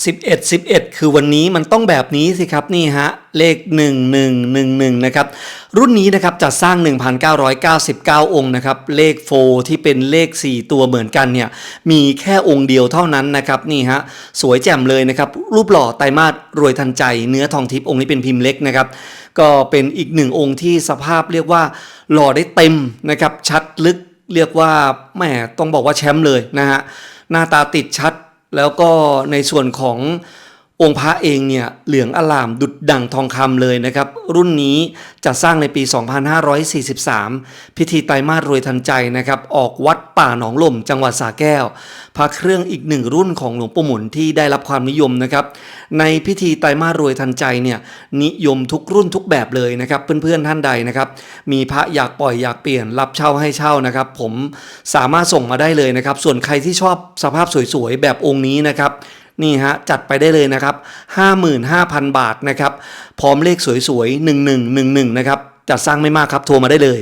11 11 คือวันนี้มันต้องแบบนี้สิครับนี่ฮะเลข 1111 นะครับ รุ่นนี้นะครับจะสร้าง 1,999 องค์นะครับ เลขโฟที่เป็นเลข 4 ตัวเหมือนกันเนี่ยมีแค่องค์เดียวเท่านั้นนะครับนี่ฮะสวยแจ่มเลยนะครับ รูปหล่อไตรมาสรวยทันใจ เนื้อทองทิพย์องค์นี้เป็นพิมพ์เล็กนะครับ ก็เป็นอีกหนึ่งองค์ที่สภาพเรียกว่าหล่อได้เต็มนะครับชัดลึกเรียกว่าแหมต้องบอกว่าแชมป์เลยนะฮะหน้าตาติดชัด แล้วก็ในส่วนของ องค์พระเองเนี่ยเหลืองอลามดุดดั่งทองคำเลยนะครับ รุ่นนี้จะสร้างในปี 2543 พิธีไตรมาสรวยทันใจนะครับ ออกวัดป่าหนองลมจังหวัดสระแก้ว พระเครื่องอีกหนึ่งรุ่นของหลวงปู่หมุนที่ได้รับความนิยมนะครับ ในพิธีไตรมาสรวยทันใจเนี่ยนิยมทุกรุ่นทุกแบบเลยนะครับ เพื่อนๆท่านใดนะครับ มีพระอยากปล่อยอยากเปลี่ยนรับเช่าให้เช่านะครับ ผมสามารถส่งมาได้เลยนะครับ ส่วนใครที่ชอบสภาพสวยๆแบบองค์นี้นะครับ นี่ฮะจัดไปได้เลยนะครับ 55,000 บาทนะครับ พร้อมเลขสวยๆ 1111 นะครับ จัดสร้างไม่มากครับโทรมาได้เลย